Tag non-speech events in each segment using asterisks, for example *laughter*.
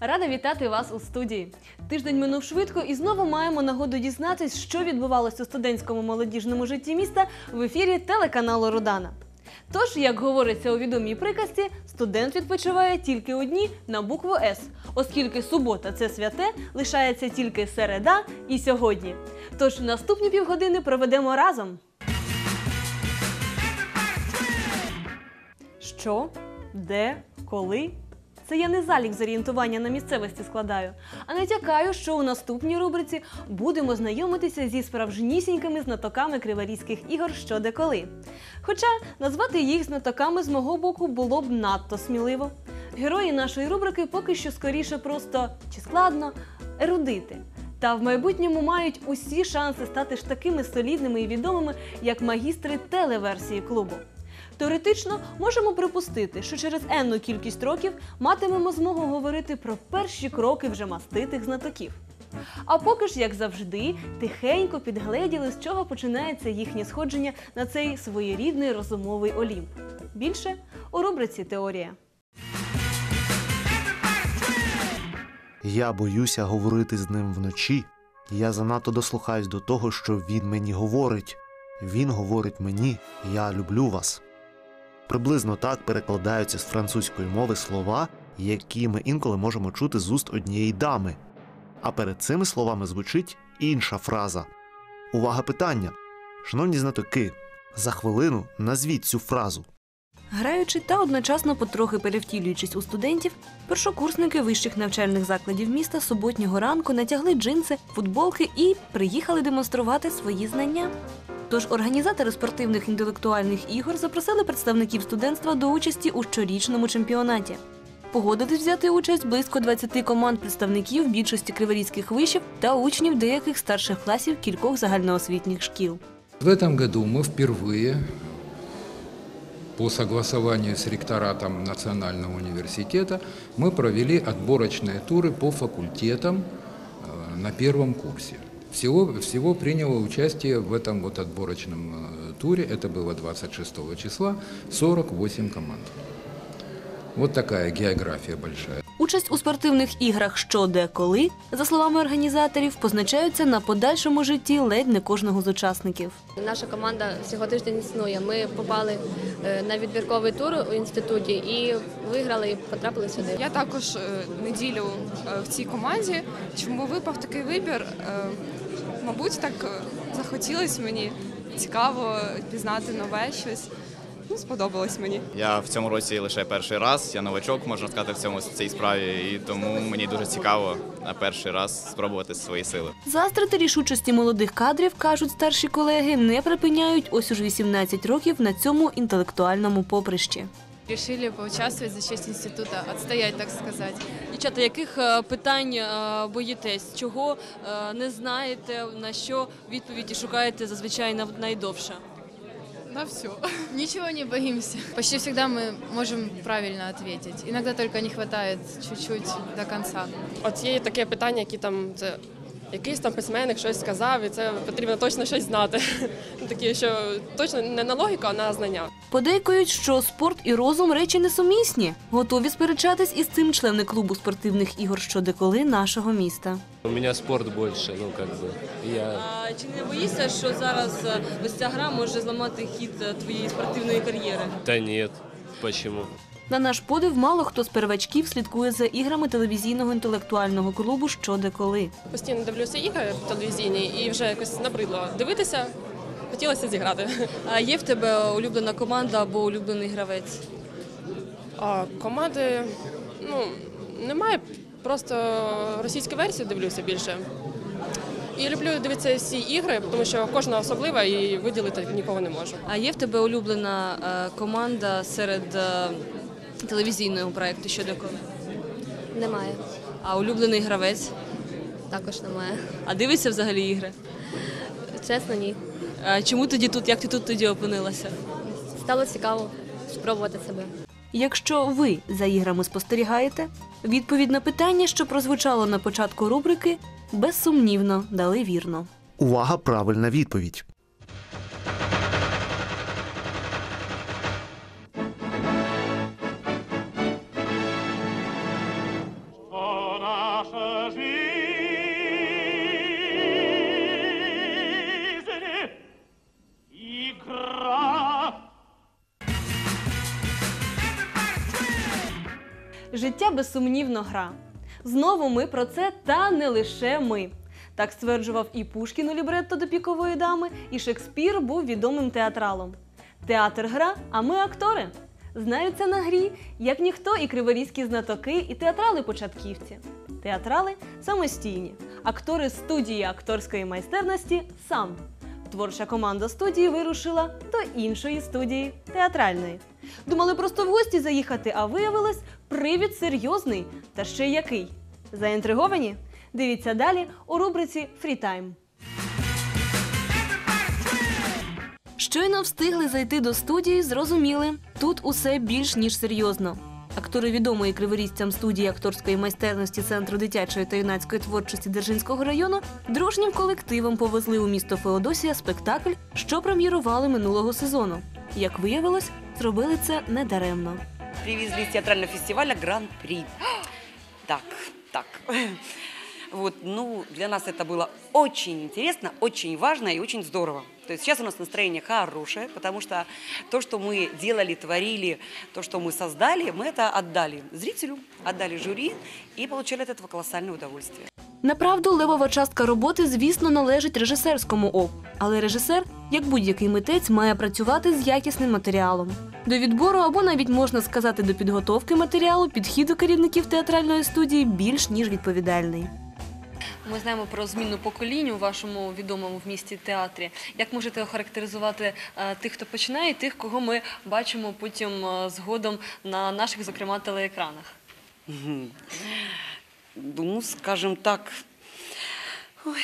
Рада вітати вас у студії. Тиждень минув швидко і знову маємо нагоду дізнатись, що відбувалося у студентському молодіжному житті міста в ефірі телеканалу Рудана. Тож, як говориться у відомій приказці, студент відпочиває тільки у дні на букву С, оскільки субота це святе, лишається тільки середа і сьогодні. Тож наступні півгодини проведемо разом. Що, де, коли? Це я не залік з орієнтування на місцевості складаю, а натякаю, що у наступній рубриці будемо знайомитися зі справжнісінькими знатоками криворізьких ігор що де коли. Хоча назвати їх знатоками з мого боку було б надто сміливо. Герої нашої рубрики поки що скоріше просто чи складно ерудити. Та в майбутньому мають усі шанси стати ж такими солідними і відомими, як магістри телеверсії клубу. Теоретично можемо припустити, що через енну кількість років матимемо змогу говорити про перші кроки вже маститих знатоків. А поки ж, як завжди, тихенько підгледіли, з чого починається їхнє сходження на цей своєрідний розумовий олімп. Більше у рубриці Теорія. Я боюся говорити з ним вночі. Я занадто дослухаюсь до того, що він мені говорить. Він говорить мені, я люблю вас. Приблизно так перекладаються з французької мови слова, які ми інколи можемо чути з уст однієї дами. А перед цими словами звучить інша фраза. Увага питання. Шановні знатоки, за хвилину назвіть цю фразу. Граючи та одночасно потрохи перевтілюючись у студентів, першокурсники вищих навчальних закладів міста суботнього ранку натягли джинси, футболки і приїхали демонструвати свої знання. Тож організатори спортивних інтелектуальних ігор запросили представників студентства до участі у щорічному чемпіонаті. Погодились взяти участь близько 20 команд представників більшості криворізьких вишів та учнів деяких старших класів кількох загальноосвітніх шкіл. В этом году мы впервые по согласованию с ректоратом Национального университета мы провели отборочные туры по факультетам э, на первом курсе. Всего, всего приняло участие в этом вот отборочном э, туре, это было 26 числа, 48 команд. Вот такая география большая. Участь у спортивних іграх що де коли, за словами організаторів, позначаються на подальшому житті ледь не кожного з учасників. Наша команда всього тиждень існує. Ми попали е, на відбірковий тур у інституті і виграли і потрапили сюди. Я також е, неділю е, в цій команді. Чому випав такий вибір? Мабуть, так е, захотілось мені цікаво пізнати нове щось. Ну, сподобалось мені. Я в цьому році лише перший раз. Я новачок, можна сказати, в цьому в цій справі, і тому мені дуже цікаво на перший раз спробувати свої сили. Заздрити рішучості молодих кадрів, кажуть старші колеги, не припиняють ось уже 18 років на цьому інтелектуальному поприщі. Решили поучаствовать за честь института, отстоять, так сказать. Дівчата, яких е, питань е, боїтесь? Чого е, не знаєте, на що відповіді шукаєте зазвичай найдовше? На все. *laughs* Ничего не боимся. Почти всегда мы можем правильно ответить. Иногда только не хватает чуть-чуть до конца. От є таке питання, які там це якийсь там письменник щось сказав, і це потрібно точно щось знати. *laughs* Такі, що точно не на логіку, а на знання. Подейкують, що спорт і розум речі несумісні. Готові сперечатись із цим члени клубу спортивних ігор щодеколи нашого міста. У меня спорт больше, ну как бы. Я А чи не боїшся, що зараз е, ось ця гра може зламати хід е, твоєї спортивної кар'єри? да нет. Почему? На наш подив, мало хто з первачків слідкує за іграми телевізійного інтелектуального клубу щодеколи. Постійно дивлюся ігри телевізійні і вже якось набридло дивитися. Хотілося зіграти. А є в тебе улюблена команда або улюблений гравець? А команди ну немає. Просто російську версію дивлюся більше. І люблю дивитися всі ігри, тому що кожна особлива і виділити нікого не можу. А є в тебе улюблена е, команда серед е, телевізійного проєкту щодеколи? Немає. А улюблений гравець? Також немає. А дивишся взагалі ігри? Чесно, ні. А чому тоді тут? Як ти тут тоді опинилася? Стало цікаво спробувати себе. Якщо ви за іграми спостерігаєте, відповідь на питання, що прозвучало на початку рубрики, безсумнівно дали вірно. Увага, правильна відповідь. Безсумнівно гра. Знову ми про це, та не лише ми. Так стверджував і Пушкін у лібретто до пікової дами, і Шекспір був відомим театралом. Театр гра, а ми актори. Знаються на грі, як ніхто і криворізькі знатоки, і театрали-початківці. Театрали самостійні, актори студії акторської майстерності сам. Творча команда студії вирушила до іншої студії театральної. Думали просто в гості заїхати, а виявилось привід серйозний. Та ще й який. Заінтриговані? Дивіться далі у рубриці Фрітайм. Щойно встигли зайти до студії, зрозуміли, тут усе більш ніж серйозно. Актори відомої криворізцям студії акторської майстерності Центру дитячої та юнацької творчості Держинського району дружнім колективом повезли у місто Феодосія спектакль, що прем'єрували минулого сезону. Як виявилось, зробили це недаремно. Привезли с театрального фестиваля Гран-при. *gasps* Так, так. *laughs* Вот, ну, для нас это было очень интересно, очень важно и очень здорово. То есть сейчас у нас настроение хорошее, потому что то, что мы делали, творили, то, что мы создали, мы это отдали зрителю, отдали жюри и получали от этого колоссальное удовольствие. Направду, левова частка роботи, звісно, належить режисерському оку. Але режисер, як будь-який митець, має працювати з якісним матеріалом. До відбору або навіть можна сказати до підготовки матеріалу підхід до керівників театральної студії більш ніж відповідальний. Ми знаємо про зміну поколінь у вашому відомому в місті театрі. Як можете охарактеризувати е, тих, хто починає, і тих, кого ми бачимо потім е, згодом на наших, зокрема, телеекранах? *laughs* Ну, скажем так, ой,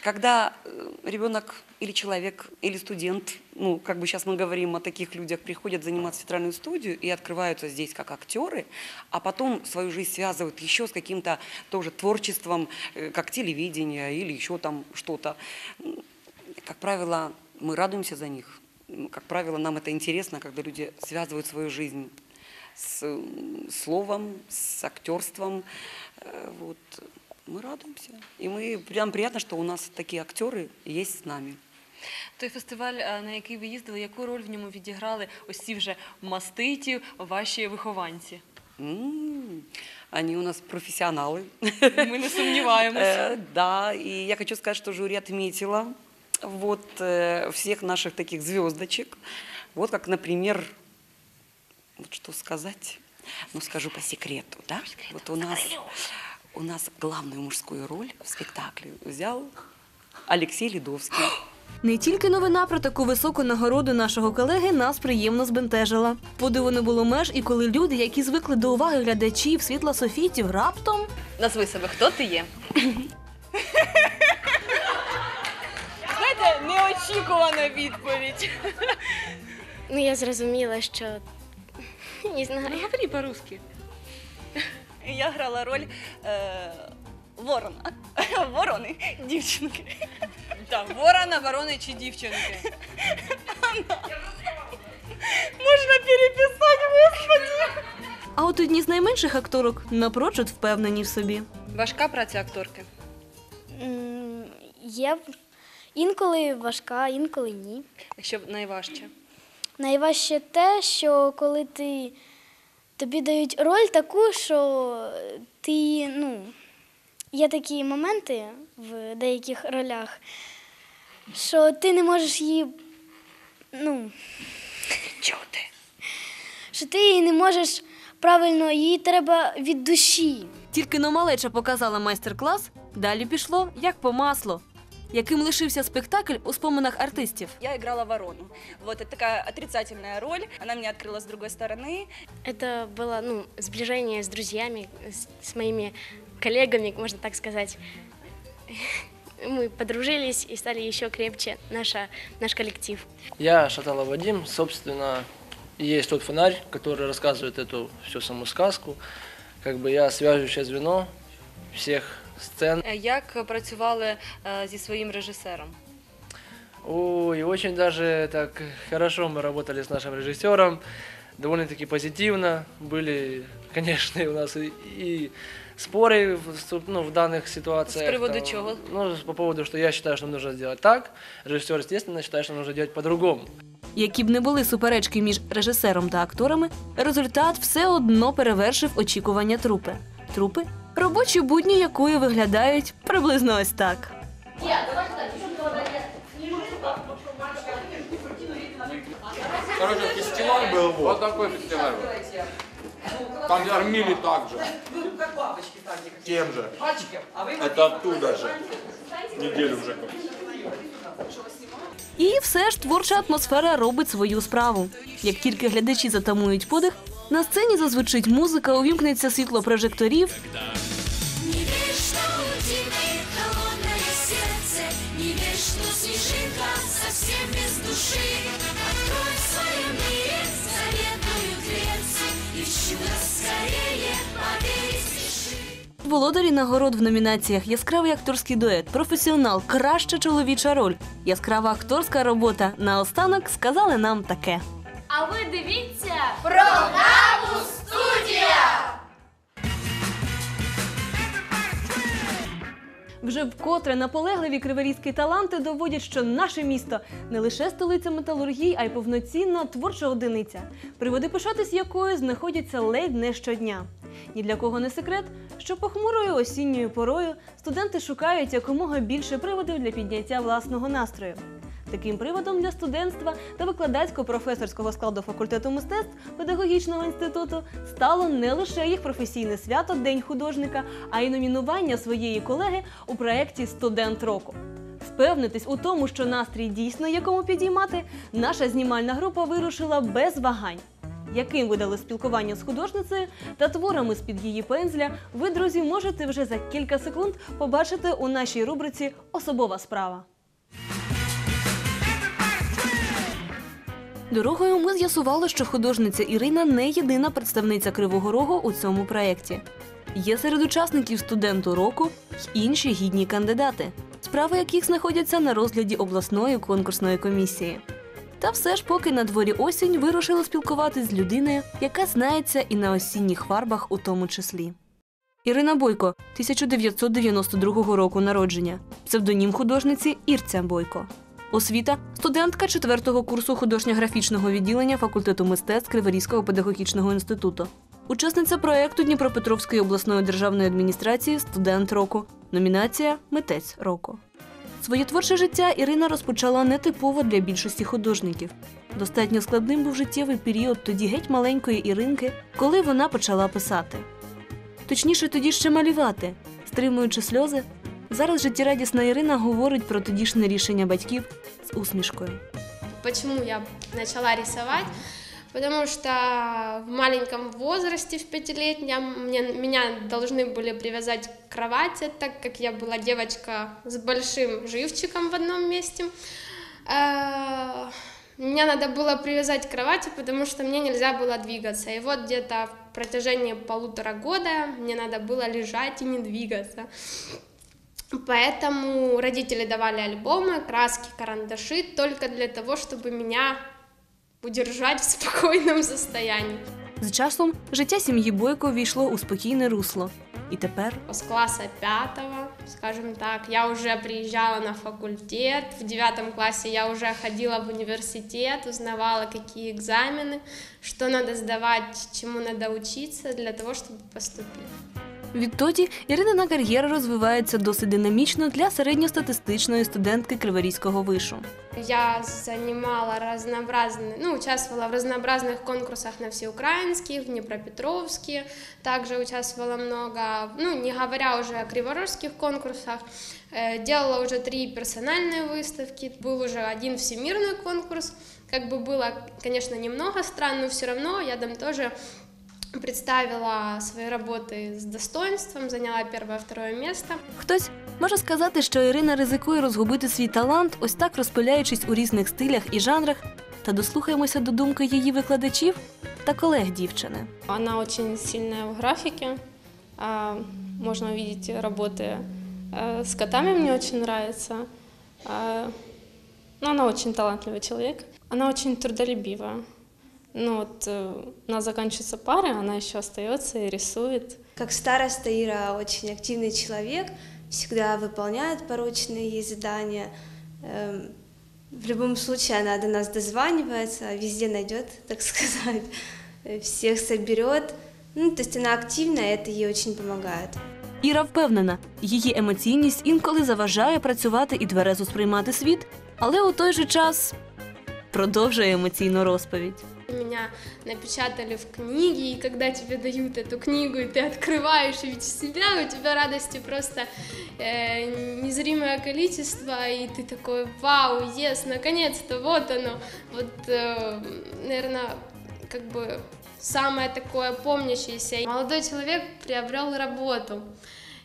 когда э, ребенок или человек, или студент, ну, как бы сейчас мы говорим о таких людях, приходят заниматься в театральную студию и открываются здесь как актеры, а потом свою жизнь связывают еще с каким-то тоже творчеством, э, как телевидение или еще там что-то. Как правило, мы радуемся за них. Как правило, нам это интересно, когда люди связывают свою жизнь с м, словом, с актерством. Э, Вот. Мы радуемся. И мы, прям приятно, что у нас такие актеры есть с нами. Той фестиваль, е, на який ви їздили, яку роль в ньому відіграли ось ці вже маститі, ваші вихованці? М, Они у нас профессионалы. Ми не сумніваємося. Э, Да, и я хочу сказать, что жюри отметила вот э, всех наших таких звездочек. Вот как, например, вот что сказать, ну скажу по секрету, да? Вот у нас, у нас главную мужскую роль в спектакле взял Алексей Ледовский. *gasps* Не тільки новина про таку високу нагороду нашого колеги нас приємно збентежила. Подиву не було меж, і коли люди, які звикли до уваги глядачів, світла софітів, раптом назви себе, хто ти є. *laughs* Знаєте, неочікувана відповідь. Ну, я зрозуміла, що *laughs* не знаю. Говори по-русски. *laughs* Я грала роль е, ворона. *laughs* Ворони, дівчинки. Так, ворона, ворони чи дівчинки. Можна переписати, господи. А от одні з найменших акторок напрочуд впевнені в собі. Важка праця акторки. М, Є інколи важка, інколи ні. Якщо б найважче. Найважче те, що коли ти тобі дають роль таку, що ти, ну, є такі моменти в деяких ролях, що ти не можеш її, ну, ты? що ти її не можеш правильно, її треба від душі. Тільки но малеча показала майстер-клас, далі пішло як по маслу. Яким лишився спектакль у споминах артистів. Я играла ворону. Вот, это такая отрицательная роль. Она меня открыла с другой стороны. Это было ну, сближение с друзьями, с, с моими коллегами, можно так сказать. *laughs* Мы подружились и стали еще крепче наша, наш коллектив. Я Шаталов Вадим, собственно, есть тот фонарь, который рассказывает эту всю саму сказку. Как бы я связующее звено всех сцен. Як працювали е, зі своїм режисером? Ой, очень даже так хорошо мы работали с нашим режиссером, довольно-таки позитивно. Были, конечно, и *laughs* у нас и, и споры в, ну, в данных ситуациях. С приводу там, чего? Ну, по поводу, что я считаю, что нужно сделать так, режиссер, естественно, считает, что нужно делать по-другому. Які б не були суперечки між режисером та акторами, результат все одно перевершив очікування трупи. Трупи робочі будні якої виглядають приблизно ось так. Короче, фестиваль был вот. Вот такой фестиваль был. Там кормили так же. Тем же. Это оттуда же. Неделю уже как. І все ж творча атмосфера робить свою справу. Як тільки глядачі затамують подих, на сцені зазвучить музика, увімкнеться світло прожекторів, Души. Открой в своем мире заветную дверцу И в чудо скорее поверить спеши. володарі нагород в номінаціях Яскравий акторський дует, професіонал, краща чоловіча роль, яскрава акторська робота. Наостанок сказали нам таке. А ви дивіться програму Вже вкотре наполегливі криворізькі таланти доводять, що наше місто не лише столиця металургії, а й повноцінна творча одиниця, приводи пишатись якою знаходяться ледь не щодня. Ні для кого не секрет, що похмурою осінньою порою студенти шукають якомога більше приводів для підняття власного настрою. Таким приводом для студентства та викладацько-професорського складу факультету мистецтв педагогічного інституту стало не лише їх професійне свято День художника, а й номінування своєї колеги у проєкті Студент року. Впевнитись у тому, що настрій дійсно є кому підіймати, наша знімальна група вирушила без вагань. Яким видали спілкування з художницею та творами з-під її пензля, ви, друзі, можете вже за кілька секунд побачити у нашій рубриці Особова справа. Дорогою ми з'ясували, що художниця Ірина не єдина представниця Кривого Рогу у цьому проєкті. Є серед учасників студенту року й інші гідні кандидати, справи яких знаходяться на розгляді обласної конкурсної комісії. Та все ж, поки на дворі осінь вирушили спілкуватись з людиною, яка знається і на осінніх фарбах у тому числі. Ірина Бойко, 1992 року народження, псевдонім художниці Ірця Бойко. Освіта студентка 4-го курсу художньо-графічного відділення факультету мистецтв Криворізького педагогічного інституту. Учасниця проєкту Дніпропетровської обласної державної адміністрації Студент року. Номінація Митець року. Своє творче життя Ірина розпочала нетипово для більшості художників. Достатньо складним був життєвий період тоді геть маленької Іринки, коли вона почала писати. Точніше, тоді ще малювати, стримуючи сльози. Зараз життєрадісна Ірина говорить про тодішнє рішення батьків з усмішкою. Почему я начала рисовать? Потому что в маленьком возрасте, в пятилетнем, мне, меня должны были привязать к кровати, так как я была девочка с большим живчиком в одном месте. Э, Меня надо было привязать к кровати, потому что мне нельзя было двигаться. И вот где-то в протяжении полутора года мне надо было лежать и не двигаться. Поэтому родители давали альбомы, краски, карандаши только для того, чтобы меня удержать в спокойном состоянии. З часом життя сім'ї Бойко війшло у спокійне русло. І тепер С класса пятого, скажем так, я уже приезжала на факультет. В девятом классе я уже ходила в университет, узнавала, какие экзамены, что надо сдавать, чему надо учиться для того, чтобы поступить. відтоді Іринина кар'єра розвивається досить динамічно для середньостатистичної студентки Криворізького вишу. Я занимала разнообразные, ну, участвовала в разнообразных конкурсах на всеукраинских, в Днепропетровске, также участвовала много, ну, не говоря уже о криворожских конкурсах, Э, делала уже три персональные выставки, был уже один всемирный конкурс, как бы было, конечно, немного стран, но все равно я там тоже представила свои работы с достоинством, заняла первое-второе место. Хтось може сказати, що Ірина ризикує розгубити свій талант, ось так розпиляючись у різних стилях і жанрах. Та дослухаємося до думки її викладачів та колег дівчини. Она очень сильная в графике. А, Можно увидеть работы э, с котами, мне очень нравится. А, Ну, она очень талантливый человек. Она очень трудолюбивая. Ну вот э, у нас заканчиваются пары, она еще остается и рисует. Как староста Ира очень активный человек, всегда выполняет порученные ей задания. Эм, В любом случае она до нас дозванивается, везде найдет, *laughs* так сказать, э, всех соберет. Ну, то есть она активная, это ей очень помогает. Іра впевнена, її емоційність інколи заважає працювати і тверезо сприймати світ, але у той же час продовжує емоційну розповідь. Меня напечатали в книге, и когда тебе дают эту книгу, и ты открываешь и видишь себя, у тебя радости просто э, незримое количество, и ты такой, вау, ес, наконец-то, вот оно. Вот, э, наверное, как бы самое такое помнящееся. Молодой человек приобрел работу.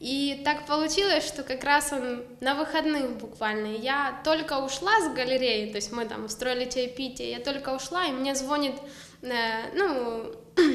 И так получилось, что как раз он на выходных буквально. Я только ушла с галереи, то есть мы там устроили чаепитие, я только ушла, и мне звонит, э, ну, *clears throat*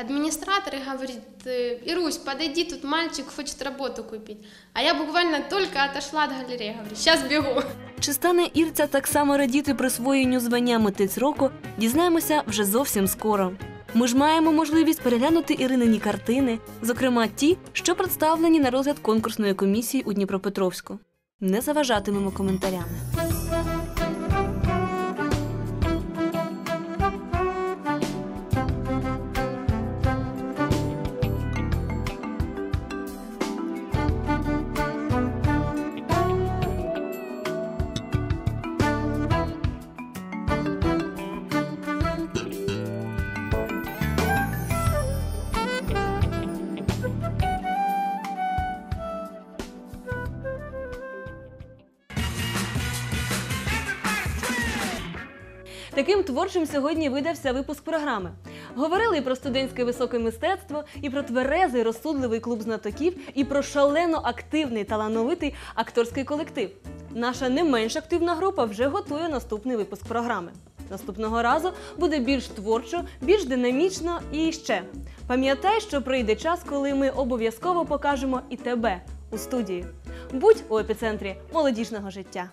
администратор и говорит, «Э, Ирусь, подойди, тут мальчик хочет работу купить. А я буквально только отошла от галереи, говорю, сейчас бегу. Чи стане Ірця так само радіти присвоєнню звання митець року, дізнаємося вже зовсім скоро. Ми ж маємо можливість переглянути Іринині картини, зокрема ті, що представлені на розгляд конкурсної комісії у Дніпропетровську. Не заважатимемо коментарями. Таким творчим сьогодні видався випуск програми. Говорили і про студентське високе мистецтво, і про тверезий розсудливий клуб знатоків, і про шалено активний талановитий акторський колектив. Наша не менш активна група вже готує наступний випуск програми. Наступного разу буде більш творчо, більш динамічно і ще. Пам'ятай, що прийде час, коли ми обов'язково покажемо і тебе у студії. Будь у епіцентрі молодіжного життя.